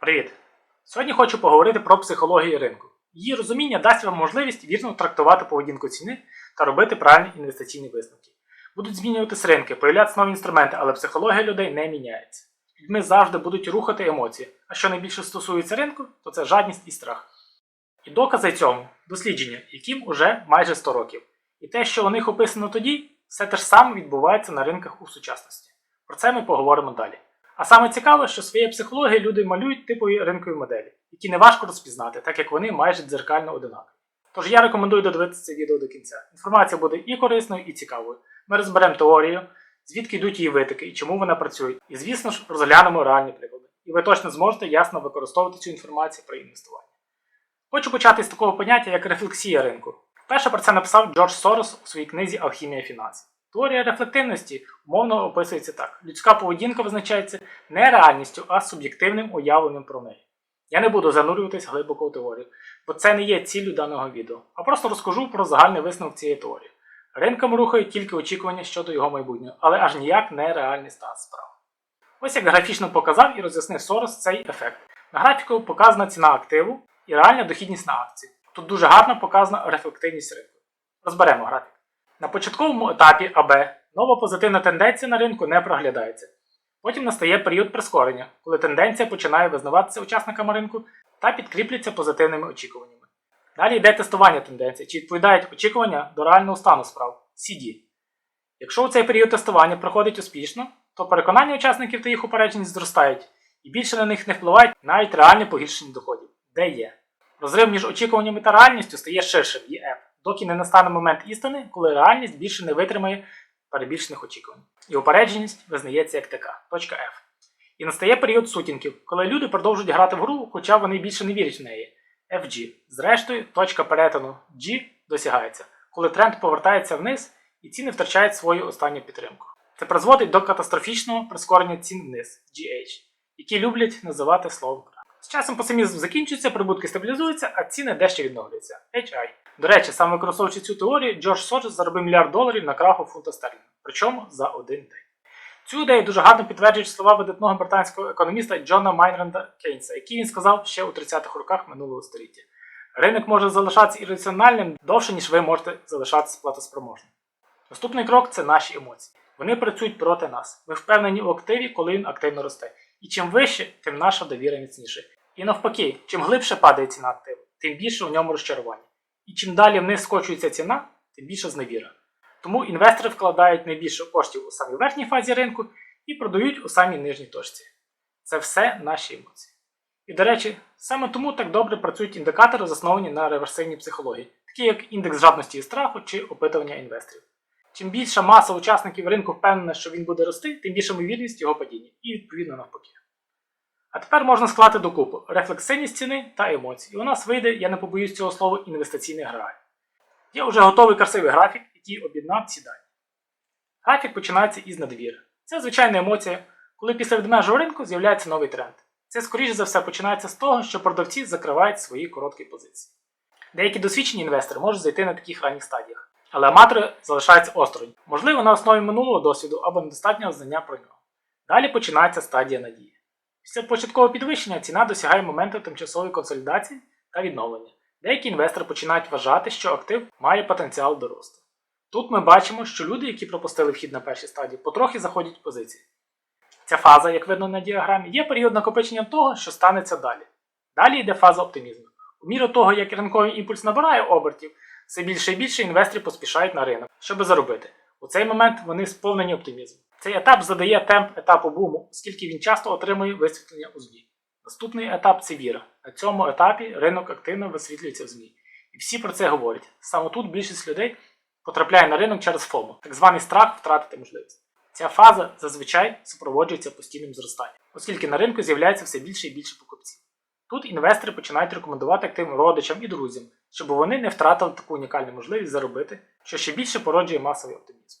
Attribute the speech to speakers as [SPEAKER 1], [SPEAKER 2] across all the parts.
[SPEAKER 1] Привіт! Сьогодні хочу поговорити про психологію ринку. Її розуміння дасть вам можливість вірно трактувати поведінку ціни та робити правильні інвестиційні висновки. Будуть змінюватись ринки, появлятися нові інструменти, але психологія людей не міняється. Людьми завжди будуть рухати емоції, а що найбільше стосується ринку, то це жадність і страх. І докази цьому дослідження, яким уже майже 100 років. І те, що у них описано тоді, все те ж саме відбувається на ринках у сучасності. Про це ми поговоримо далі. А саме цікаве, що своєю психологією люди малюють типові ринкові моделі, які не важко розпізнати, так як вони майже дзеркально одинакові. Тож я рекомендую додивитися це відео до кінця. Інформація буде і корисною, і цікавою. Ми розберемо теорію, звідки йдуть її витоки і чому вона працює. І, звісно ж, розглянемо реальні приклади. І ви точно зможете ясно використовувати цю інформацію при інвестуванні. Хочу почати з такого поняття, як рефлексія ринку. Перше про це написав Джордж Сорос у своїй книзі Алхімія фінансів. Теорія рефлективності умовно описується так: людська поведінка визначається не реальністю, а суб'єктивним уявленням про неї. Я не буду занурюватись глибоко у теорію, бо це не є ціллю даного відео, а просто розкажу про загальний висновок цієї теорії. Ринком рухають тільки очікування щодо його майбутнього, але аж ніяк не реальний стан справ. Ось як графічно показав і роз'яснив Сорос цей ефект. На графіку показана ціна активу і реальна дохідність на акції. Тут дуже гарно показана рефлективність ринку. Розберемо графік. На початковому етапі АБ нова позитивна тенденція на ринку не проглядається. Потім настає період прискорення, коли тенденція починає визнаватися учасниками ринку та підкріплюється позитивними очікуваннями. Далі йде тестування тенденцій, чи відповідають очікування до реального стану справ CD. Якщо у цей період тестування проходить успішно, то переконання учасників та їх упередженість зростають, і більше на них не впливають навіть реальне погіршення доходів, де є. Розрив між очікуваннями та реальністю стає ширшим ЄФ, доки не настане момент істини, коли реальність більше не витримає перебільшених очікувань. І упередженість визнається як така. Точка F. І настає період сутінків, коли люди продовжують грати в гру, хоча вони більше не вірять в неї. FG. Зрештою, точка перетину G досягається, коли тренд повертається вниз і ціни втрачають свою останню підтримку. Це призводить до катастрофічного прискорення цін вниз GH, які люблять називати словом. З часом песимізм закінчується, прибутки стабілізуються, а ціни дещо відновлюються. HI. До речі, саме використовуючи цю теорію, Джордж Сорос заробив мільярд доларів на краху фунта стерлінга, причому за один день. Цю ідею дуже гарно підтверджують слова видатного британського економіста Джона Майнренда Кейнса, які він сказав ще у 30-х роках минулого століття. Ринок може залишатися ірраціональним довше, ніж ви можете залишатися платоспроможним. Наступний крок це наші емоції. Вони працюють проти нас. Ми впевнені у активі, коли він активно росте. І чим вище, тим наша довіра міцніше. І навпаки, чим глибше падає ціна активу, тим більше у ньому розчарування. І чим далі вниз скочується ціна, тим більше зневіра. Тому інвестори вкладають найбільше коштів у самій верхній фазі ринку і продають у самій нижній точці. Це все наші емоції. І, до речі, саме тому так добре працюють індикатори, засновані на реверсивній психології, такі як індекс жадності і страху чи опитування інвесторів. Чим більша маса учасників ринку впевнена, що він буде рости, тим більша ймовірність його падіння, і відповідно навпаки. А тепер можна склати докупу рефлексивність ціни та емоцій. І у нас вийде, я не побоюсь цього слова, інвестиційний грай. Є вже готовий красивий графік, який об'єднав ці дані. Графік починається із надвіри. Це звичайна емоція, коли після відмежу ринку з'являється новий тренд. Це, скоріше за все, починається з того, що продавці закривають свої короткі позиції. Деякі досвідчені інвестори можуть зайти на таких ранніх стадіях, але аматори залишаються осторонь, можливо, на основі минулого досвіду або недостатнього знання про нього. Далі починається стадія надії. Після початкового підвищення ціна досягає моменту тимчасової консолідації та відновлення. Деякі інвестори починають вважати, що актив має потенціал до росту. Тут ми бачимо, що люди, які пропустили вхід на першій стадії, потрохи заходять в позиції. Ця фаза, як видно на діаграмі, є період накопичення того, що станеться далі. Далі йде фаза оптимізму. У міру того, як ринковий імпульс набирає обертів, все більше і більше інвесторів поспішають на ринок, щоб заробити. У цей момент вони сповнені оптимізму. Цей етап задає темп етапу буму, оскільки він часто отримує висвітлення у ЗМІ. Наступний етап це віра. На цьому етапі ринок активно висвітлюється в ЗМІ. І всі про це говорять. Саме тут більшість людей потрапляє на ринок через ФОМО, так званий страх втратити можливість. Ця фаза зазвичай супроводжується постійним зростанням, оскільки на ринку з'являється все більше і більше покупців. Тут інвестори починають рекомендувати активним родичам і друзям, щоб вони не втратили таку унікальну можливість заробити, що ще більше породжує масовий оптимізм.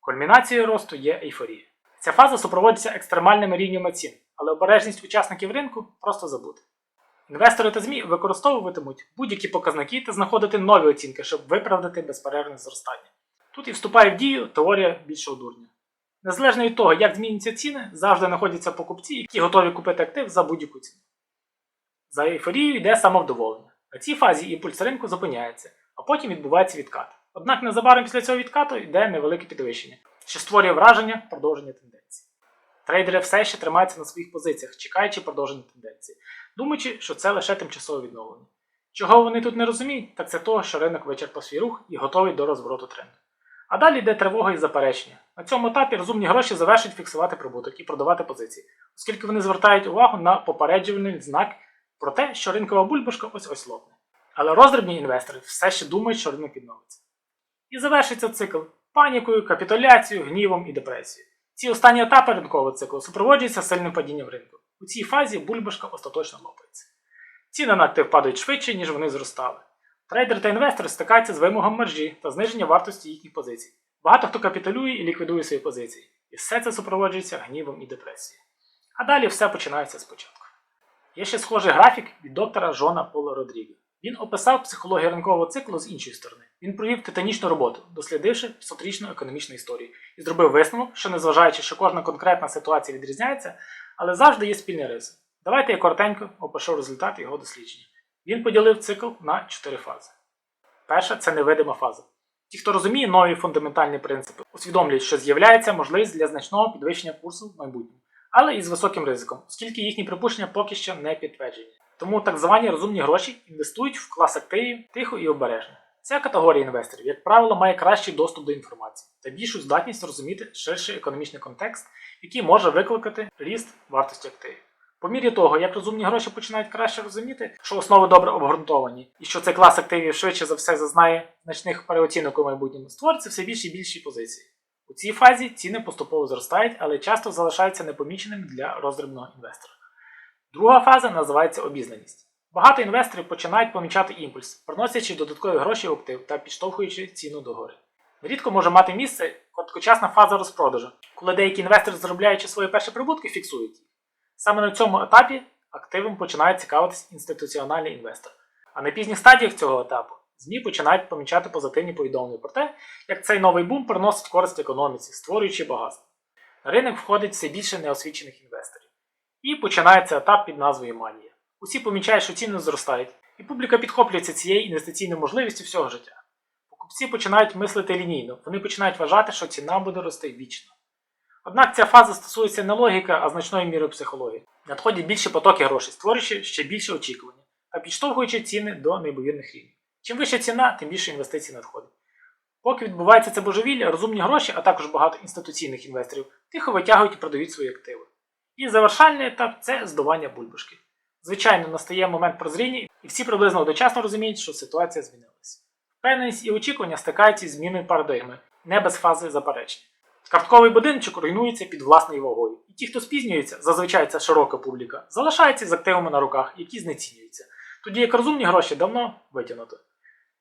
[SPEAKER 1] Кульмінацією росту є ейфорія. Ця фаза супроводжується екстремальними рівнями цін, але обережність учасників ринку просто забути. Інвестори та ЗМІ використовуватимуть будь-які показники та знаходити нові оцінки, щоб виправдати безперервне зростання. Тут і вступає в дію теорія більшого дурня. Незалежно від того, як зміняться ціни, завжди знаходяться покупці, які готові купити актив за будь-яку ціну. За ейфорією йде самовдоволення. На цій фазі імпульс ринку зупиняється, а потім відбувається відкат. Однак незабаром після цього відкату йде невелике підвищення, що створює враження продовження тенденції. Трейдери все ще тримаються на своїх позиціях, чекаючи продовження тенденції, думаючи, що це лише тимчасове відновлення. Чого вони тут не розуміють, так це того, що ринок вичерпав свій рух і готовий до розвороту тренду. А далі йде тривога і заперечення. На цьому етапі розумні гроші завершують фіксувати прибуток і продавати позиції, оскільки вони звертають увагу на попереджувальний знак про те, що ринкова бульбашка ось ось лопне. Але роздрібні інвестори все ще думають, що ринок відновиться. І завершиться цикл панікою, капітуляцією, гнівом і депресією. Ці останні етапи ринкового циклу супроводжуються сильним падінням ринку. У цій фазі бульбашка остаточно лопається. Ціни на актив падають швидше, ніж вони зростали. Трейдери та інвестори стикаються з вимогом маржі та зниження вартості їхніх позицій. Багато хто капітулює і ліквідує свої позиції. І все це супроводжується гнівом і депресією. А далі все починається спочатку. Є ще схожий графік від доктора Жона Пола Родріга. Він описав психологію ринкового циклу з іншої сторони. Він провів титанічну роботу, дослідивши 500-річну економічну історію, і зробив висновок, що незважаючи, що кожна конкретна ситуація відрізняється, але завжди є спільні риси. Давайте я коротенько опишу результати його дослідження. Він поділив цикл на чотири фази. Перша це невидима фаза. Ті, хто розуміє нові фундаментальні принципи, усвідомлюють, що з'являється можливість для значного підвищення курсу в майбутньому, але із високим ризиком, оскільки їхні припущення поки що не підтверджені. Тому так звані розумні гроші інвестують в клас активів тихо і обережно. Ця категорія інвесторів, як правило, має кращий доступ до інформації та більшу здатність розуміти ширший економічний контекст, який може викликати ріст вартості активів. По мірі того, як розумні гроші починають краще розуміти, що основи добре обґрунтовані, і що цей клас активів швидше за все зазнає значних переоцінок у майбутньому, створюються все більші і більші позиції. У цій фазі ціни поступово зростають, але часто залишаються непоміченими для роздрібного інвестора. Друга фаза називається обізнаність. Багато інвесторів починають помічати імпульс, приносячи додаткові гроші в актив та підштовхуючи ціну догори. Нерідко може мати місце короткочасна фаза розпродажу, коли деякі інвестори, заробляючи свої перші прибутки, фіксують їх. Саме на цьому етапі активом починає цікавитись інституціональний інвестор. А на пізніх стадіях цього етапу ЗМІ починають помічати позитивні повідомлення про те, як цей новий бум приносить користь економіці, створюючи багатство. Ринок входить все більше неосвічених інвесторів. І починається етап під назвою Манія. Усі помічають, що ціни зростають, і публіка підхоплюється цією інвестиційною можливістю всього життя. Покупці починають мислити лінійно, вони починають вважати, що ціна буде рости вічно. Однак ця фаза стосується не логіки, а значної міри психології. Надходять більші потоки грошей, створюючи ще більше очікування та підштовхуючи ціни до неймовірних рівнів. Чим вища ціна, тим більше інвестицій надходить. Поки відбувається це божевілля, розумні гроші, а також багато інституційних інвесторів, тихо витягують і продають свої активи. І завершальний етап це здування бульбашки. Звичайно, настає момент прозріння, і всі приблизно одночасно розуміють, що ситуація змінилася. Впевненість і очікування стикаються з зміною парадигми, не без фази заперечення. Картковий будиночок руйнується під власною вагою. І ті, хто спізнюється, зазвичай це широка публіка, залишаються з активами на руках, які знецінюються. Тоді як розумні гроші давно витягнуто.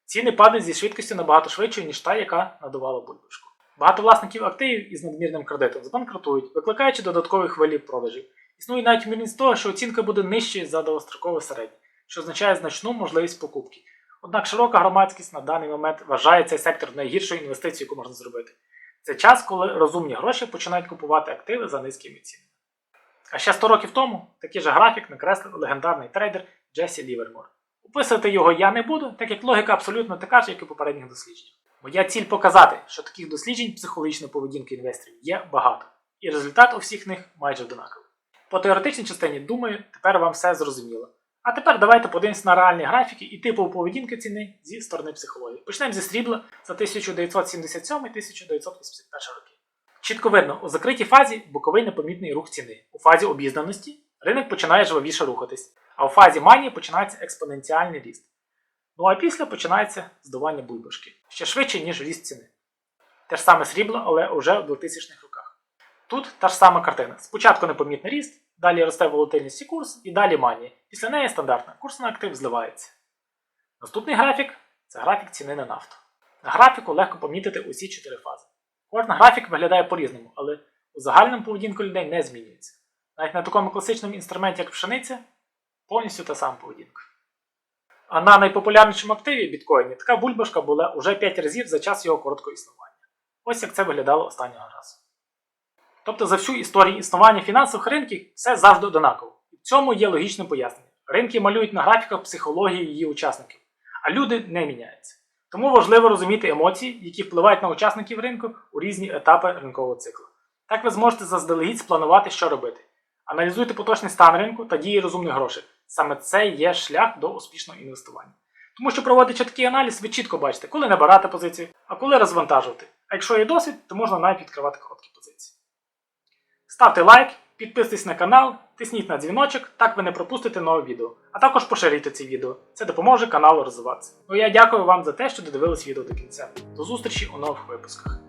[SPEAKER 1] Ціни падають зі швидкістю набагато швидше, ніж та, яка надувала бульбашку. Багато власників активів із надмірним кредитом збанкрутують, викликаючи додаткові хвилі продажів. Існує навіть ймовірність того, що оцінка буде нижчою за довгострокове середнє, що означає значну можливість покупки. Однак широка громадськість на даний момент вважає цей сектор найгіршою інвестицією, яку можна зробити. Це час, коли розумні гроші починають купувати активи за низькими цінами. А ще 100 років тому такий же графік накреслив легендарний трейдер Джесі Лівермор. Описувати його я не буду, так як логіка абсолютно така ж, як і попередніх дослідженнях. Моя ціль показати, що таких досліджень психологічної поведінки інвесторів є багато, і результат у всіх них майже однаковий. По теоретичній частині, думаю, тепер вам все зрозуміло. А тепер давайте подивимось на реальні графіки і типову поведінки ціни зі сторони психології. Почнемо зі срібла за 1977-1981 роки. Чітко видно, у закритій фазі боковий непомітний рух ціни. У фазі обізнаності ринок починає жвавіше рухатись, а у фазі манії починається експоненціальний ріст. Ну а після починається здування бульбашки ще швидше, ніж ріст ціни. Те ж саме срібло, але вже у 2000-х роках. Тут та ж сама картина. Спочатку непомітний ріст, далі росте волатильність і курс, і далі манія. Після неї стандартна курс на актив зливається. Наступний графік це графік ціни на нафту. На графіку легко помітити усі чотири фази. Кожен графік виглядає по-різному, але у загальному поведінку людей не змінюється. Навіть на такому класичному інструменті, як пшениця, повністю та сама поведінка. А на найпопулярнішому активі біткоїні така бульбашка була уже 5 разів за час його короткого існування. Ось як це виглядало останнього разу. Тобто за всю історію існування фінансових ринків все завжди однаково. І в цьому є логічне пояснення. Ринки малюють на графіках психології її учасників, а люди не міняються. Тому важливо розуміти емоції, які впливають на учасників ринку у різні етапи ринкового циклу. Так ви зможете заздалегідь спланувати, що робити. Аналізуйте поточний стан ринку та дії розумних грошей. Саме це є шлях до успішного інвестування. Тому що проводячи такий аналіз, ви чітко бачите, коли набирати позиції, а коли розвантажувати. А якщо є досвід, то можна навіть відкривати короткі позиції. Ставте лайк, підписуйтесь на канал, тисніть на дзвіночок, так ви не пропустите нове відео. А також поширюйте це відео. Це допоможе каналу розвиватися. Ну я дякую вам за те, що додивились відео до кінця. До зустрічі у нових випусках.